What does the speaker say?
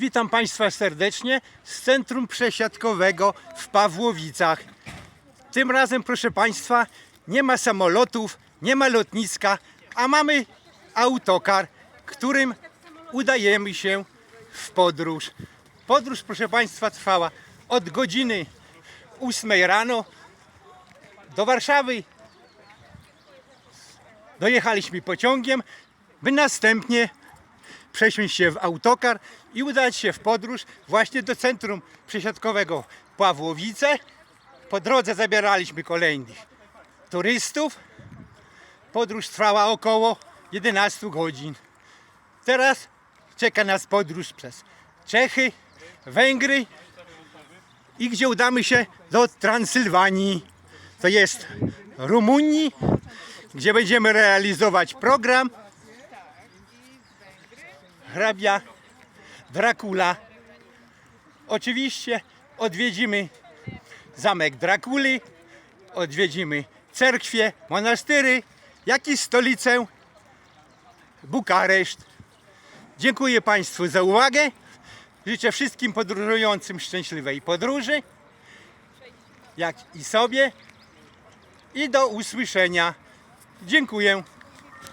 Witam Państwa serdecznie z Centrum Przesiadkowego w Pawłowicach. Tym razem, proszę Państwa, nie ma samolotów, nie ma lotniska, a mamy autokar, którym udajemy się w podróż. Podróż, proszę Państwa, trwała od godziny 8 rano do Warszawy. Dojechaliśmy pociągiem, by następnie przesiąść się w autokar i udać się w podróż właśnie do centrum przesiadkowego Pawłowice. Po drodze zabieraliśmy kolejnych turystów. Podróż trwała około 11 godzin. Teraz czeka nas podróż przez Czechy, Węgry i gdzie udamy się do Transylwanii. To jest Rumunii, gdzie będziemy realizować program hrabia Dracula. Oczywiście odwiedzimy zamek Drakuli, odwiedzimy cerkwie, monastyry, jak i stolicę Bukareszt. Dziękuję Państwu za uwagę. Życzę wszystkim podróżującym szczęśliwej podróży, jak i sobie. I do usłyszenia. Dziękuję.